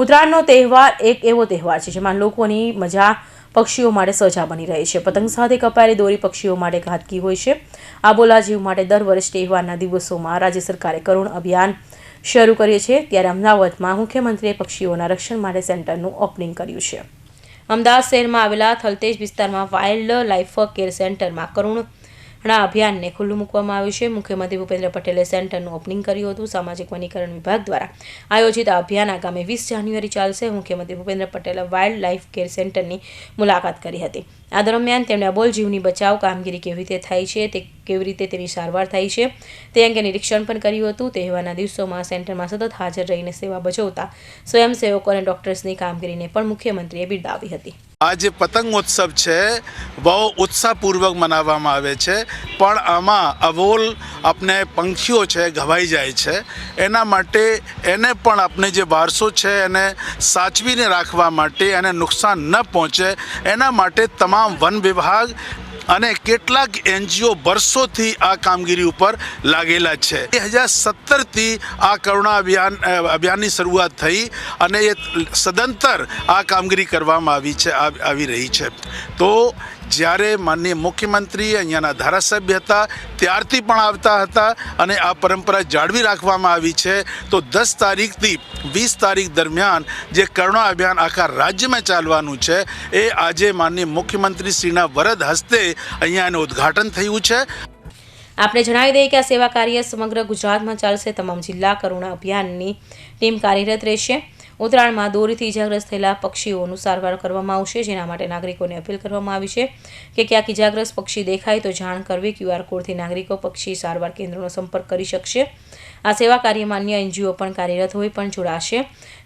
ઉત્તરાયણનો તહેવાર એક એવો તહેવાર છે જેમાં લોકોની મજા પક્ષીઓ માટે સજા બની રહે છે. પતંગ સાથે કપાયેલી દોરી પક્ષીઓ માટે ઘાતકી હોય છે. આબોલા જીવ માટે દર વર્ષ તહેવારના દિવસોમાં રાજ્ય સરકારે કરુણ અભિયાન શરૂ કર્યું છે ત્યારે અમદાવાદમાં મુખ્યમંત્રીએ પક્ષીઓના રક્ષણ માટે સેન્ટરનું ઓપનિંગ કર્યું છે. અમદાવાદ શહેરમાં આવેલા થલતેજ વિસ્તારમાં વાઇલ્ડ લાઇફ કેર સેન્ટરમાં કરુણના અભિયાનને ખુલ્લું મૂકવામાં આવ્યું છે. મુખ્યમંત્રી ભૂપેન્દ્ર પટેલે સેન્ટરનું ઓપનિંગ કર્યું હતું સામાજિક વનીકરણ વિભાગ દ્વારા. આયોજિત આ અભિયાન આગામી વીસ જાન્યુઆરી ચાલશે. મુખ્યમંત્રી ભૂપેન્દ્ર પટેલે વાઇલ્ડ લાઇફ કેર સેન્ટરની મુલાકાત કરી હતી. આ દરમિયાન તેમણે અબોલ જીવની બચાવ કામગીરી કેવી રીતે થાય છે, તે કેવી રીતે તેની સારવાર થાય છે, તે અંગે નિરીક્ષણ પણ કર્યું હતું. તહેવારના દિવસોમાં સેન્ટરમાં સતત હાજર રહીને સેવા બજાવતા સ્વયંસેવકો અને ડોક્ટર્સની કામગીરીને પણ મુખ્યમંત્રીએ બિરદાવી હતી. આ જે પતંગ ઉત્સવ છે, બહુ ઉત્સાહપૂર્વક મનાવવામાં આવે છે. પણ આમાં અવોલ આપણે પંખીઓ છે, ઘવાઈ જાય છે. એના માટે એને પણ આપણે જે વારસો છે, એને સાચવીને રાખવા માટે એને નુકસાન ન પહોંચે. એના માટે તમામ વન વિભાગ અને કેટલાક એનજીઓ વર્ષોથી આ કામગીરી ઉપર લાગેલા છે. બે હજાર સત્તરથી આ કરુણા અભિયાન અભિયાનની શરૂઆત થઈ અને એ સદંતર આ કામગીરી કરવામાં આવી છે આવી રહી છે. તો જ્યારે માનનીય મુખ્યમંત્રી અહીંયાના ધારાસભ્ય હતા, ત્યારથી પણ આવતા હતા અને આ પરંપરા જાળવી રાખવામાં આવી છે, તો દસ તારીખથી વીસ તારીખ દરમિયાન જે કરુણા અભિયાન આખા રાજ્યમાં ચાલવાનું છે, એ આજે માનનીય મુખ્યમંત્રી શ્રીના વરદ હસ્તે અહીંયા એનું ઉદ્ઘાટન થયું છે. આપણે જણાવી દઈએ કે આ સેવા કાર્ય સમગ્ર ગુજરાતમાં ચાલશે. તમામ જિલ્લા કરુણા અભિયાનની ટીમ કાર્યરત રહેશે. ઉત્તરાયણમાં દોરીથી ઇજાગ્રસ્ત થયેલા પક્ષીઓનું સારવાર કરવામાં આવશે. જેના માટે નાગરિકોને અપીલ કરવામાં આવી છે કે ક્યાંક ઇજાગ્રસ્ત પક્ષી દેખાય તો જાણ કરવી. ક્યુઆર કોડથી નાગરિકો પક્ષી સારવાર કેન્દ્રનો સંપર્ક કરી શકશે. આ સેવા કાર્યમાં અન્ય એનજીઓ પણ કાર્યરત હોય પણ જોડાશે.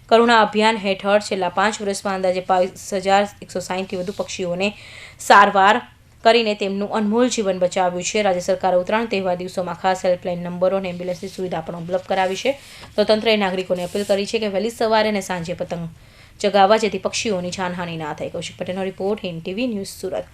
કરુણા અભિયાન હેઠળ છેલ્લા પાંચ વર્ષમાં અંદાજે બાવીસ હજાર એકસો સાહીઠથી વધુ પક્ષીઓને સારવાર કરીને તેમનું અનમોલ જીવન બચાવ્યું છે. રાજ્ય સરકારે ઉત્તરાયણ તહેવાર દિવસોમાં ખાસ હેલ્પલાઇન નંબરો અને એમ્બ્યુલન્સની સુવિધા પણ ઉપલબ્ધ કરાવી છે. તો તંત્રએ નાગરિકોને અપીલ કરી છે કે વહેલી સવારે અને સાંજે પતંગ ચગાવવા જેથી પક્ષીઓની જાનહાનિ ના થાય. કૌશિક પટેલનો report Hind TV news Surat.